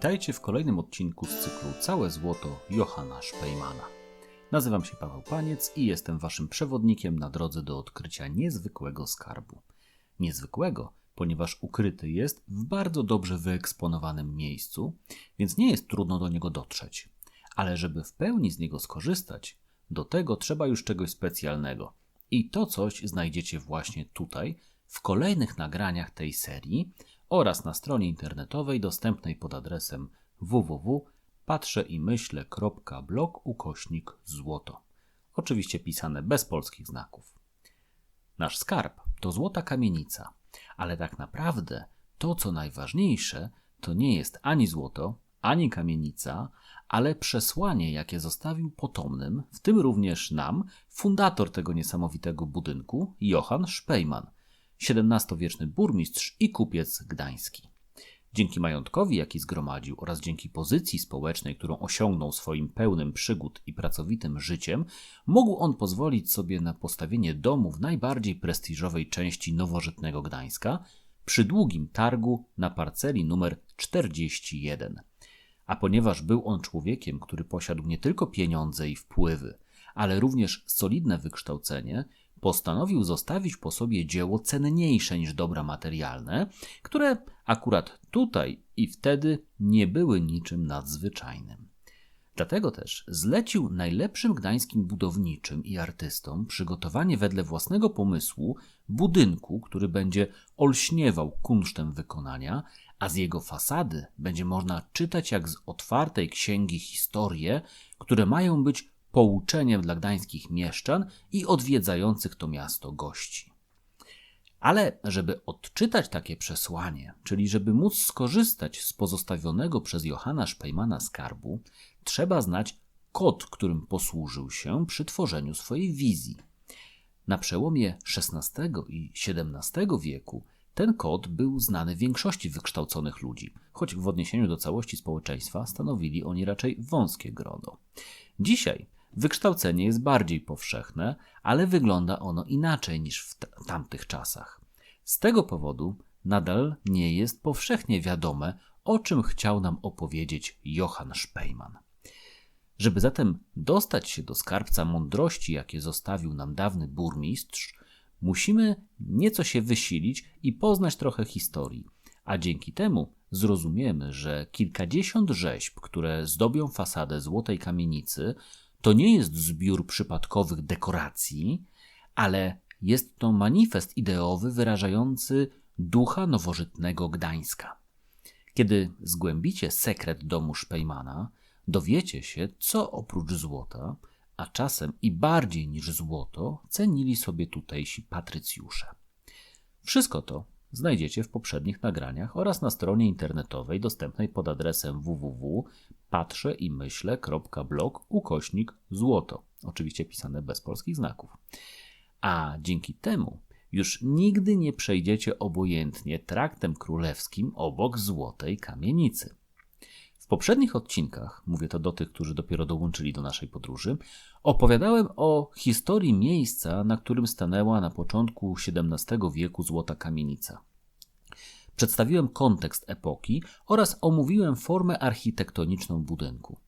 Witajcie w kolejnym odcinku z cyklu Całe Złoto Johanna Szpejmana. Nazywam się Paweł Paniec i jestem waszym przewodnikiem na drodze do odkrycia niezwykłego skarbu. Niezwykłego, ponieważ ukryty jest w bardzo dobrze wyeksponowanym miejscu, więc nie jest trudno do niego dotrzeć. Ale żeby w pełni z niego skorzystać, do tego trzeba już czegoś specjalnego. I to coś znajdziecie właśnie tutaj, w kolejnych nagraniach tej serii oraz na stronie internetowej dostępnej pod adresem www.patrzeimyśle.blog ukośnik złoto. Oczywiście pisane bez polskich znaków. Nasz skarb to złota kamienica, ale tak naprawdę to, co najważniejsze, to nie jest ani złoto, ani kamienica, ale przesłanie, jakie zostawił potomnym, w tym również nam, fundator tego niesamowitego budynku, Johann Szpejman – XVII-wieczny burmistrz i kupiec gdański. Dzięki majątkowi, jaki zgromadził, oraz dzięki pozycji społecznej, którą osiągnął swoim pełnym przygód i pracowitym życiem, mógł on pozwolić sobie na postawienie domu w najbardziej prestiżowej części nowożytnego Gdańska, przy długim targu na parceli numer 41. A ponieważ był on człowiekiem, który posiadł nie tylko pieniądze i wpływy, ale również solidne wykształcenie, postanowił zostawić po sobie dzieło cenniejsze niż dobra materialne, które akurat tutaj i wtedy nie były niczym nadzwyczajnym. Dlatego też zlecił najlepszym gdańskim budowniczym i artystom przygotowanie wedle własnego pomysłu budynku, który będzie olśniewał kunsztem wykonania, a z jego fasady będzie można czytać jak z otwartej księgi historie, które mają być pouczeniem dla gdańskich mieszczan i odwiedzających to miasto gości. Ale żeby odczytać takie przesłanie, czyli żeby móc skorzystać z pozostawionego przez Johanna Szpejmana skarbu, trzeba znać kod, którym posłużył się przy tworzeniu swojej wizji. Na przełomie XVI i XVII wieku ten kod był znany większości wykształconych ludzi, choć w odniesieniu do całości społeczeństwa stanowili oni raczej wąskie grono. Dzisiaj Wykształcenie jest bardziej powszechne, ale wygląda ono inaczej niż w tamtych czasach. Z tego powodu nadal nie jest powszechnie wiadome, o czym chciał nam opowiedzieć Johann Szpejman. Żeby zatem dostać się do skarbca mądrości, jakie zostawił nam dawny burmistrz, musimy nieco się wysilić i poznać trochę historii, a dzięki temu zrozumiemy, że kilkadziesiąt rzeźb, które zdobią fasadę złotej kamienicy, to nie jest zbiór przypadkowych dekoracji, ale jest to manifest ideowy wyrażający ducha nowożytnego Gdańska. Kiedy zgłębicie sekret domu Szpejmana, dowiecie się, co oprócz złota, a czasem i bardziej niż złoto, cenili sobie tutejsi patrycjusze. Wszystko to znajdziecie w poprzednich nagraniach oraz na stronie internetowej dostępnej pod adresem www.patrzeimyśle.blog ukośnik złoto. Oczywiście pisane bez polskich znaków. A dzięki temu już nigdy nie przejdziecie obojętnie traktem królewskim obok złotej kamienicy. W poprzednich odcinkach, mówię to do tych, którzy dopiero dołączyli do naszej podróży, opowiadałem o historii miejsca, na którym stanęła na początku XVII wieku złota kamienica. Przedstawiłem kontekst epoki oraz omówiłem formę architektoniczną budynku.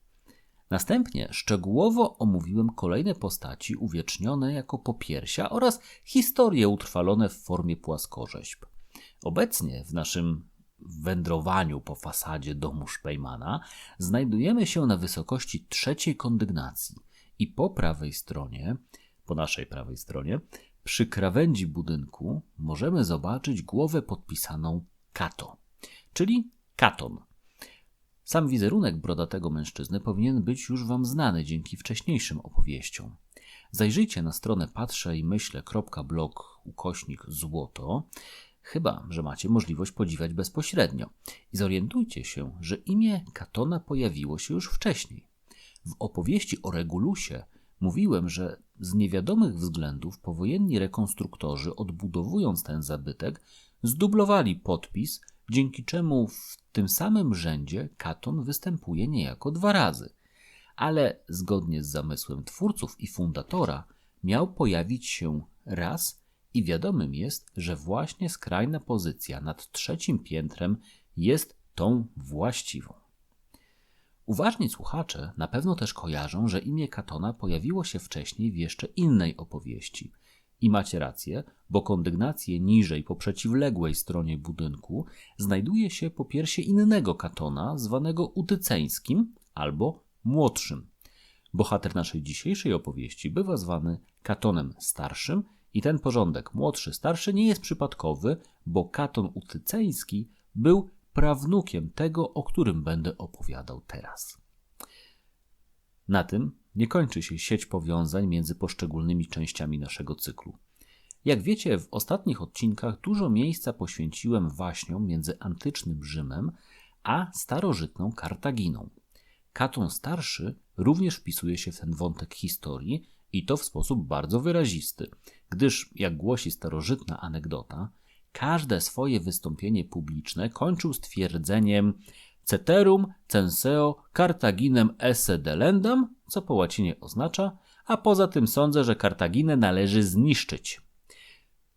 Następnie szczegółowo omówiłem kolejne postaci uwiecznione jako popiersia oraz historie utrwalone w formie płaskorzeźb. Obecnie w naszym wędrowaniu po fasadzie domu Szpejmana znajdujemy się na wysokości trzeciej kondygnacji i po prawej stronie, po naszej prawej stronie, przy krawędzi budynku możemy zobaczyć głowę podpisaną Kato, czyli Katon. Sam wizerunek brodatego mężczyzny powinien być już Wam znany dzięki wcześniejszym opowieściom. Zajrzyjcie na stronę patrzę i myślę.blog ukośnik złoto, chyba że macie możliwość podziwiać bezpośrednio. I zorientujcie się, że imię Katona pojawiło się już wcześniej. W opowieści o Regulusie mówiłem, że z niewiadomych względów powojenni rekonstruktorzy, odbudowując ten zabytek, zdublowali podpis, dzięki czemu w tym samym rzędzie Katon występuje niejako dwa razy. Ale zgodnie z zamysłem twórców i fundatora miał pojawić się raz i wiadomym jest, że właśnie skrajna pozycja nad trzecim piętrem jest tą właściwą. Uważni słuchacze na pewno też kojarzą, że imię Katona pojawiło się wcześniej w jeszcze innej opowieści. I macie rację, bo kondygnację niżej po przeciwległej stronie budynku znajduje się po piersie innego Katona, zwanego Utyceńskim albo Młodszym. Bohater naszej dzisiejszej opowieści bywa zwany Katonem Starszym i ten porządek młodszy, starszy nie jest przypadkowy, bo Katon Utyceński był prawnukiem tego, o którym będę opowiadał teraz. Na tym nie kończy się sieć powiązań między poszczególnymi częściami naszego cyklu. Jak wiecie, w ostatnich odcinkach dużo miejsca poświęciłem waśniom między antycznym Rzymem a starożytną Kartaginą. Katon Starszy również wpisuje się w ten wątek historii i to w sposób bardzo wyrazisty, gdyż, jak głosi starożytna anegdota, każde swoje wystąpienie publiczne kończył stwierdzeniem ceterum censeo Cartaginem esse delendam, co po łacinie oznacza, a poza tym sądzę, że Kartaginę należy zniszczyć.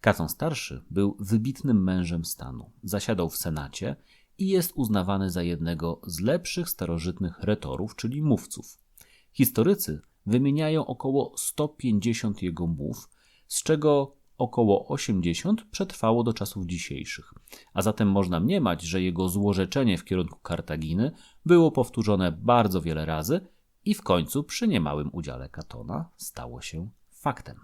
Katon Starszy był wybitnym mężem stanu, zasiadał w senacie i jest uznawany za jednego z lepszych starożytnych retorów, czyli mówców. Historycy wymieniają około 150 jego mów, z czego około 80 przetrwało do czasów dzisiejszych, a zatem można mniemać, że jego złorzeczenie w kierunku Kartaginy było powtórzone bardzo wiele razy i w końcu przy niemałym udziale Katona stało się faktem.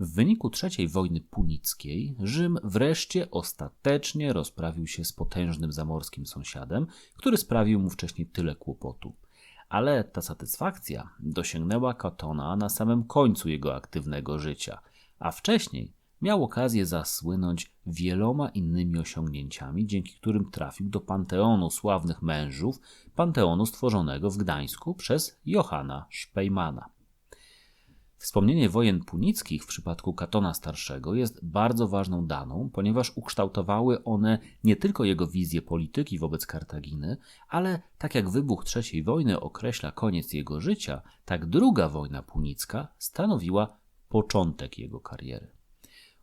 W wyniku III wojny punickiej Rzym wreszcie ostatecznie rozprawił się z potężnym zamorskim sąsiadem, który sprawił mu wcześniej tyle kłopotu. Ale ta satysfakcja dosięgnęła Katona na samym końcu jego aktywnego życia – a wcześniej miał okazję zasłynąć wieloma innymi osiągnięciami, dzięki którym trafił do panteonu sławnych mężów, panteonu stworzonego w Gdańsku przez Johanna Szpejmana. Wspomnienie wojen punickich w przypadku Katona Starszego jest bardzo ważną daną, ponieważ ukształtowały one nie tylko jego wizję polityki wobec Kartaginy, ale tak jak wybuch III wojny określa koniec jego życia, tak druga wojna punicka stanowiła początek jego kariery.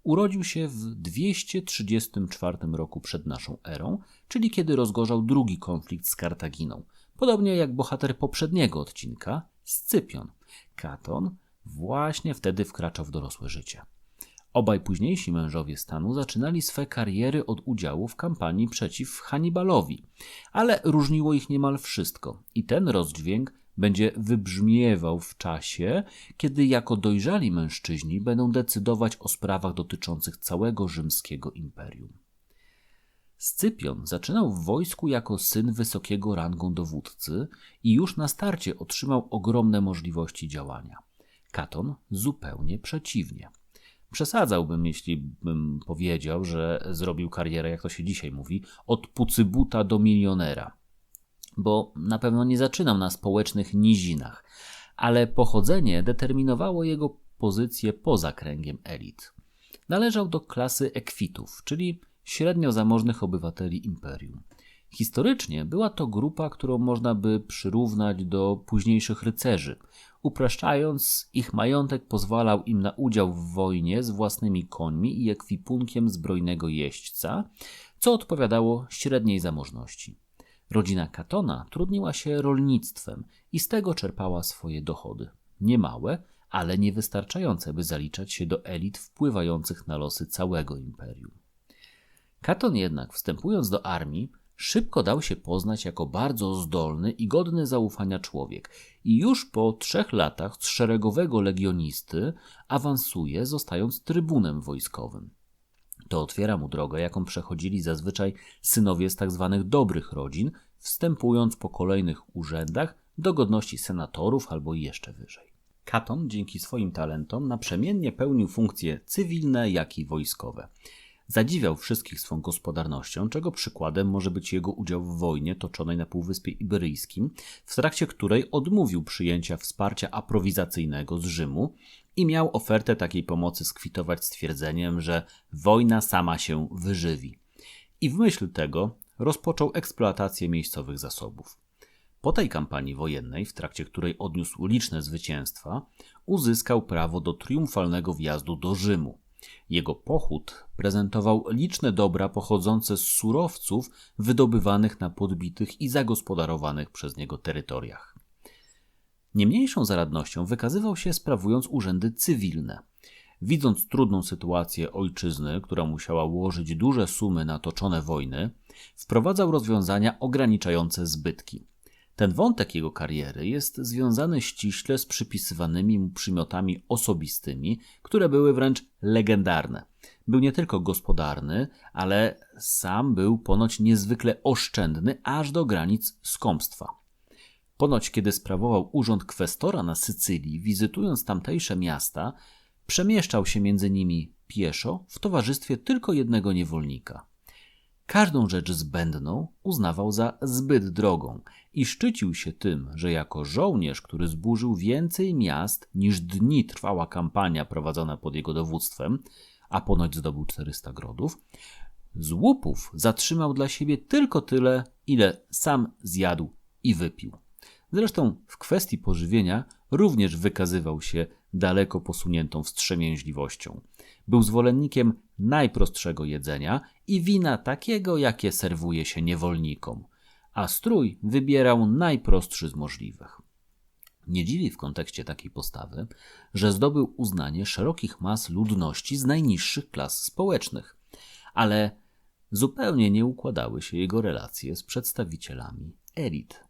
Urodził się w 234 roku przed naszą erą, czyli kiedy rozgorzał drugi konflikt z Kartaginą. Podobnie jak bohater poprzedniego odcinka, Scypion. Katon właśnie wtedy wkraczał w dorosłe życie. Obaj późniejsi mężowie stanu zaczynali swe kariery od udziału w kampanii przeciw Hannibalowi, ale różniło ich niemal wszystko i ten rozdźwięk będzie wybrzmiewał w czasie, kiedy jako dojrzali mężczyźni będą decydować o sprawach dotyczących całego rzymskiego imperium. Scypion zaczynał w wojsku jako syn wysokiego rangą dowódcy i już na starcie otrzymał ogromne możliwości działania. Katon zupełnie przeciwnie. Przesadzałbym, jeśli bym powiedział, że zrobił karierę, jak to się dzisiaj mówi, od pucybuta do milionera bo na pewno nie zaczynał na społecznych nizinach, ale pochodzenie determinowało jego pozycję poza kręgiem elit. Należał do klasy ekwitów, czyli średnio zamożnych obywateli imperium. Historycznie była to grupa, którą można by przyrównać do późniejszych rycerzy. Upraszczając, ich majątek pozwalał im na udział w wojnie z własnymi końmi i ekwipunkiem zbrojnego jeźdźca, co odpowiadało średniej zamożności. Rodzina Katona trudniła się rolnictwem i z tego czerpała swoje dochody. Niemałe, ale niewystarczające, by zaliczać się do elit wpływających na losy całego imperium. Katon jednak, wstępując do armii, szybko dał się poznać jako bardzo zdolny i godny zaufania człowiek i już po trzech latach z szeregowego legionisty awansuje, zostając trybunem wojskowym. To otwiera mu drogę, jaką przechodzili zazwyczaj synowie z tzw. Tak dobrych rodzin, wstępując po kolejnych urzędach do godności senatorów albo jeszcze wyżej. Katon dzięki swoim talentom naprzemiennie pełnił funkcje cywilne, jak i wojskowe. Zadziwiał wszystkich swą gospodarnością, czego przykładem może być jego udział w wojnie toczonej na Półwyspie Iberyjskim, w trakcie której odmówił przyjęcia wsparcia aprowizacyjnego z Rzymu i miał ofertę takiej pomocy skwitować stwierdzeniem, że wojna sama się wyżywi. I w myśl tego rozpoczął eksploatację miejscowych zasobów. Po tej kampanii wojennej, w trakcie której odniósł liczne zwycięstwa, uzyskał prawo do triumfalnego wjazdu do Rzymu. Jego pochód prezentował liczne dobra pochodzące z surowców wydobywanych na podbitych i zagospodarowanych przez niego terytoriach. Niemniejszą zaradnością wykazywał się sprawując urzędy cywilne. Widząc trudną sytuację ojczyzny, która musiała ułożyć duże sumy na toczone wojny, wprowadzał rozwiązania ograniczające zbytki. Ten wątek jego kariery jest związany ściśle z przypisywanymi mu przymiotami osobistymi, które były wręcz legendarne. Był nie tylko gospodarny, ale sam był ponoć niezwykle oszczędny aż do granic skąpstwa. Ponoć, kiedy sprawował urząd kwestora na Sycylii, wizytując tamtejsze miasta, przemieszczał się między nimi pieszo w towarzystwie tylko jednego niewolnika. Każdą rzecz zbędną uznawał za zbyt drogą i szczycił się tym, że jako żołnierz, który zburzył więcej miast niż dni trwała kampania prowadzona pod jego dowództwem, a ponoć zdobył 400 grodów, z łupów zatrzymał dla siebie tylko tyle, ile sam zjadł i wypił. Zresztą w kwestii pożywienia również wykazywał się daleko posuniętą wstrzemięźliwością. Był zwolennikiem najprostszego jedzenia i wina takiego, jakie serwuje się niewolnikom, a strój wybierał najprostszy z możliwych. Nie dziwi w kontekście takiej postawy, że zdobył uznanie szerokich mas ludności z najniższych klas społecznych, ale zupełnie nie układały się jego relacje z przedstawicielami elit.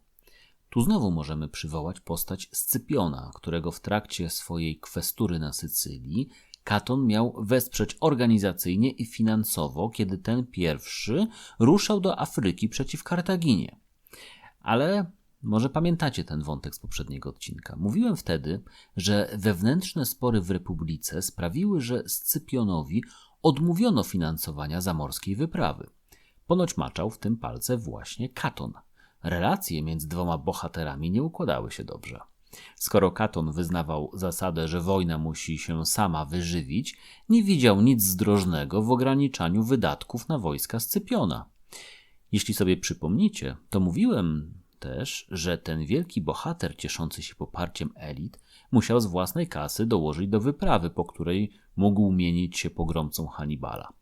Tu znowu możemy przywołać postać Scypiona, którego w trakcie swojej kwestury na Sycylii Katon miał wesprzeć organizacyjnie i finansowo, kiedy ten pierwszy ruszał do Afryki przeciw Kartaginie. Ale może pamiętacie ten wątek z poprzedniego odcinka. Mówiłem wtedy, że wewnętrzne spory w Republice sprawiły, że Scypionowi odmówiono finansowania zamorskiej wyprawy. Ponoć maczał w tym palce właśnie Katon. Relacje między dwoma bohaterami nie układały się dobrze. Skoro Katon wyznawał zasadę, że wojna musi się sama wyżywić, nie widział nic zdrożnego w ograniczaniu wydatków na wojska Scypiona. Jeśli sobie przypomnicie, to mówiłem też, że ten wielki bohater cieszący się poparciem elit musiał z własnej kasy dołożyć do wyprawy, po której mógł mienić się pogromcą Hannibala.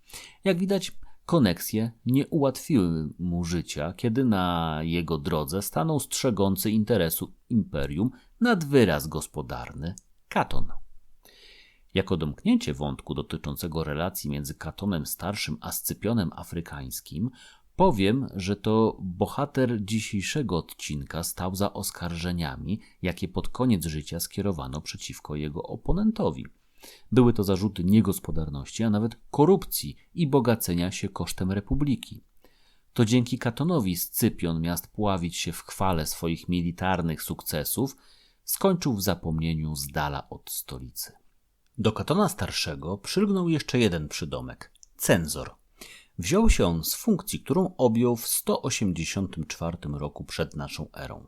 Jak widać, Koneksje nie ułatwiły mu życia, kiedy na jego drodze stanął strzegący interesu imperium nad wyraz gospodarny Katon. Jako domknięcie wątku dotyczącego relacji między Katonem starszym a Scypionem afrykańskim, powiem, że to bohater dzisiejszego odcinka stał za oskarżeniami, jakie pod koniec życia skierowano przeciwko jego oponentowi – były to zarzuty niegospodarności, a nawet korupcji i bogacenia się kosztem republiki. To dzięki Katonowi Scypion miast pławić się w chwale swoich militarnych sukcesów, skończył w zapomnieniu z dala od stolicy. Do Katona Starszego przylgnął jeszcze jeden przydomek cenzor. Wziął się on z funkcji, którą objął w 184 roku przed naszą erą.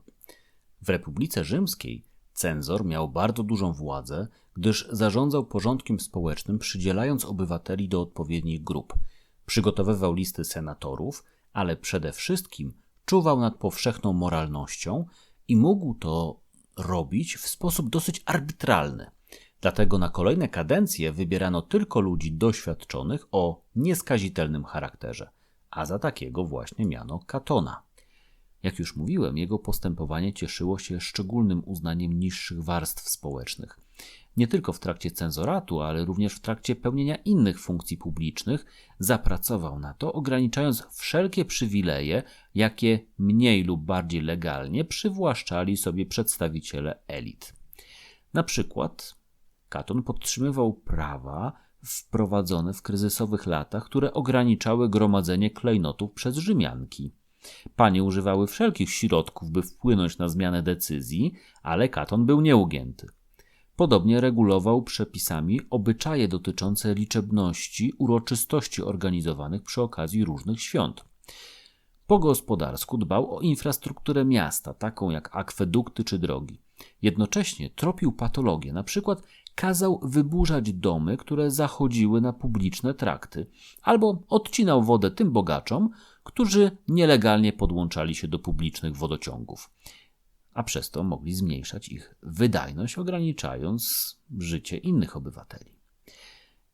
W Republice Rzymskiej cenzor miał bardzo dużą władzę, gdyż zarządzał porządkiem społecznym, przydzielając obywateli do odpowiednich grup. Przygotowywał listy senatorów, ale przede wszystkim czuwał nad powszechną moralnością i mógł to robić w sposób dosyć arbitralny. Dlatego na kolejne kadencje wybierano tylko ludzi doświadczonych o nieskazitelnym charakterze, a za takiego właśnie miano Katona. Jak już mówiłem, jego postępowanie cieszyło się szczególnym uznaniem niższych warstw społecznych nie tylko w trakcie cenzoratu, ale również w trakcie pełnienia innych funkcji publicznych, zapracował na to, ograniczając wszelkie przywileje, jakie mniej lub bardziej legalnie przywłaszczali sobie przedstawiciele elit. Na przykład Katon podtrzymywał prawa wprowadzone w kryzysowych latach, które ograniczały gromadzenie klejnotów przez Rzymianki. Panie używały wszelkich środków, by wpłynąć na zmianę decyzji, ale Katon był nieugięty. Podobnie regulował przepisami obyczaje dotyczące liczebności uroczystości organizowanych przy okazji różnych świąt. Po gospodarsku dbał o infrastrukturę miasta, taką jak akwedukty czy drogi. Jednocześnie tropił patologię, na przykład kazał wyburzać domy, które zachodziły na publiczne trakty, albo odcinał wodę tym bogaczom, którzy nielegalnie podłączali się do publicznych wodociągów a przez to mogli zmniejszać ich wydajność, ograniczając życie innych obywateli.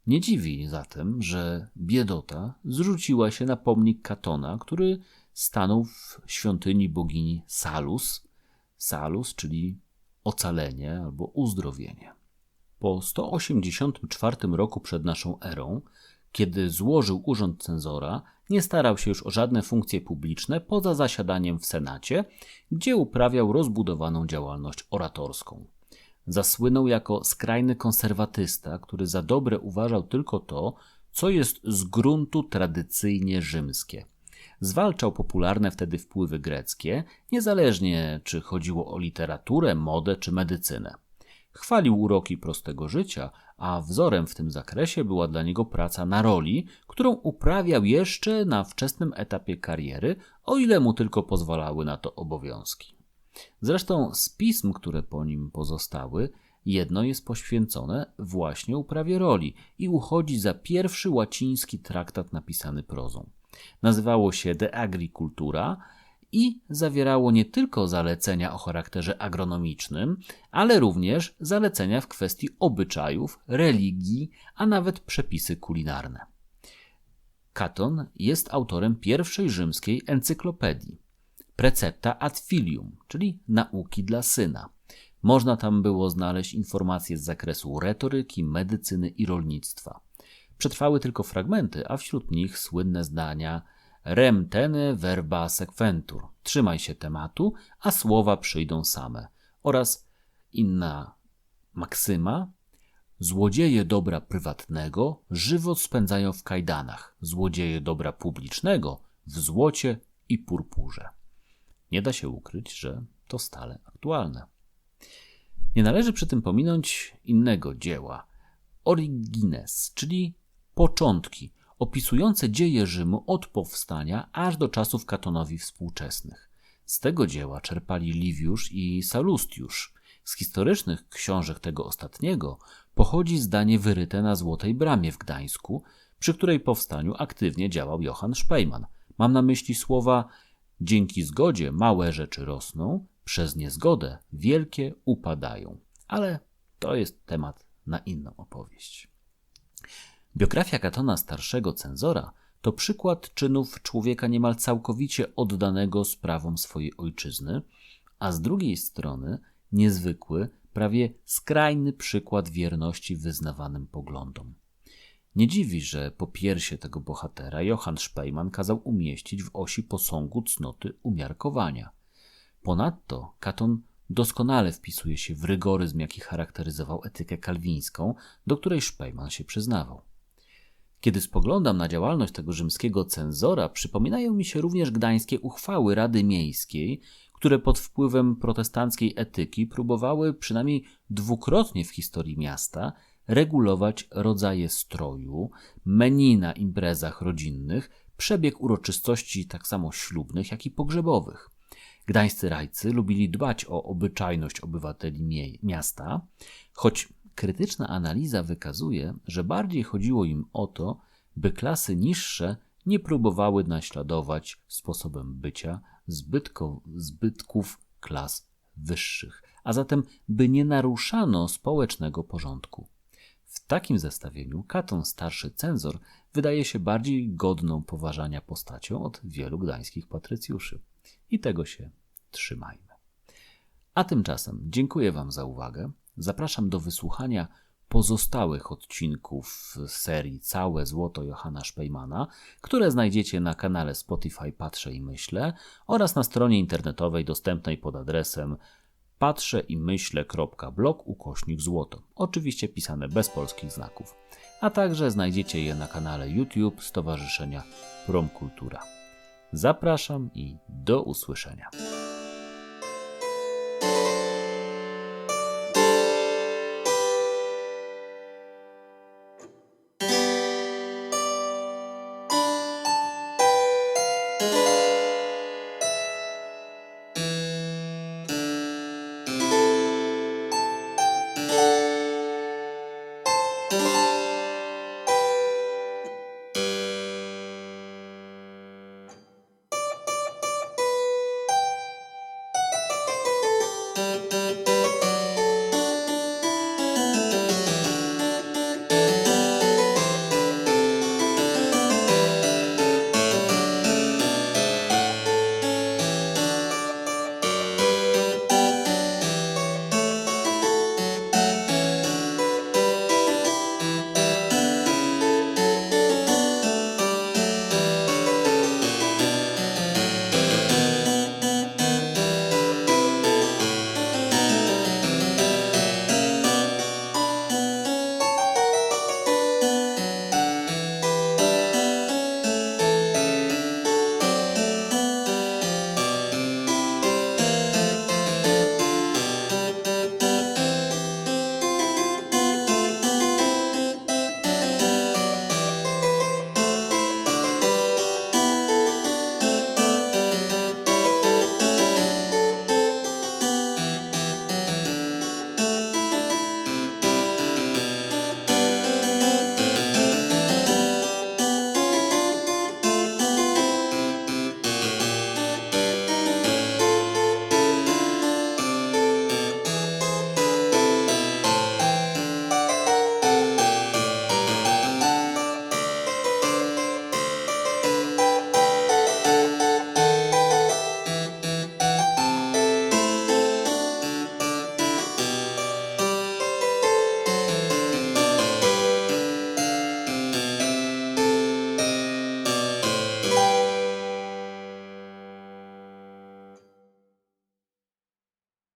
Nie dziwi zatem, że biedota zrzuciła się na pomnik Katona, który stanął w świątyni bogini Salus. Salus, czyli ocalenie albo uzdrowienie. Po 184 roku przed naszą erą, kiedy złożył urząd cenzora, nie starał się już o żadne funkcje publiczne poza zasiadaniem w Senacie, gdzie uprawiał rozbudowaną działalność oratorską. Zasłynął jako skrajny konserwatysta, który za dobre uważał tylko to, co jest z gruntu tradycyjnie rzymskie. Zwalczał popularne wtedy wpływy greckie, niezależnie czy chodziło o literaturę, modę czy medycynę. Chwalił uroki prostego życia, a wzorem w tym zakresie była dla niego praca na roli, którą uprawiał jeszcze na wczesnym etapie kariery, o ile mu tylko pozwalały na to obowiązki. Zresztą z pism, które po nim pozostały, jedno jest poświęcone właśnie uprawie roli i uchodzi za pierwszy łaciński traktat napisany prozą. Nazywało się De Agricultura i zawierało nie tylko zalecenia o charakterze agronomicznym, ale również zalecenia w kwestii obyczajów, religii, a nawet przepisy kulinarne. Katon jest autorem pierwszej rzymskiej encyklopedii Precepta ad filium, czyli nauki dla syna. Można tam było znaleźć informacje z zakresu retoryki, medycyny i rolnictwa. Przetrwały tylko fragmenty, a wśród nich słynne zdania rem tene verba sequentur, trzymaj się tematu, a słowa przyjdą same, oraz inna maksyma, złodzieje dobra prywatnego żywot spędzają w kajdanach, złodzieje dobra publicznego w złocie i purpurze. Nie da się ukryć, że to stale aktualne. Nie należy przy tym pominąć innego dzieła. Origines, czyli początki, opisujące dzieje Rzymu od powstania aż do czasów Katonowi współczesnych. Z tego dzieła czerpali Liviusz i Salustiusz. Z historycznych książek tego ostatniego pochodzi zdanie wyryte na Złotej Bramie w Gdańsku, przy której powstaniu aktywnie działał Johann Speyman. Mam na myśli słowa Dzięki zgodzie małe rzeczy rosną, przez niezgodę wielkie upadają. Ale to jest temat na inną opowieść. Biografia Katona starszego cenzora to przykład czynów człowieka niemal całkowicie oddanego sprawom swojej ojczyzny, a z drugiej strony niezwykły, prawie skrajny przykład wierności wyznawanym poglądom. Nie dziwi, że po piersie tego bohatera Johann Speyman kazał umieścić w osi posągu cnoty umiarkowania. Ponadto Katon doskonale wpisuje się w rygoryzm, jaki charakteryzował etykę kalwińską, do której Speyman się przyznawał. Kiedy spoglądam na działalność tego rzymskiego cenzora, przypominają mi się również gdańskie uchwały Rady Miejskiej, które pod wpływem protestanckiej etyki próbowały przynajmniej dwukrotnie w historii miasta regulować rodzaje stroju, menu na imprezach rodzinnych, przebieg uroczystości tak samo ślubnych, jak i pogrzebowych. Gdańscy rajcy lubili dbać o obyczajność obywateli miasta, choć krytyczna analiza wykazuje, że bardziej chodziło im o to, by klasy niższe nie próbowały naśladować sposobem bycia zbytko, zbytków klas wyższych, a zatem by nie naruszano społecznego porządku. W takim zestawieniu Katon starszy cenzor wydaje się bardziej godną poważania postacią od wielu gdańskich patrycjuszy. I tego się trzymajmy. A tymczasem dziękuję Wam za uwagę. Zapraszam do wysłuchania pozostałych odcinków serii Całe Złoto Johanna Szpejmana, które znajdziecie na kanale Spotify Patrzę i Myślę oraz na stronie internetowej dostępnej pod adresem patrzę i myślę.blog ukośnik złoto. Oczywiście pisane bez polskich znaków. A także znajdziecie je na kanale YouTube Stowarzyszenia Promkultura. Zapraszam i do usłyszenia.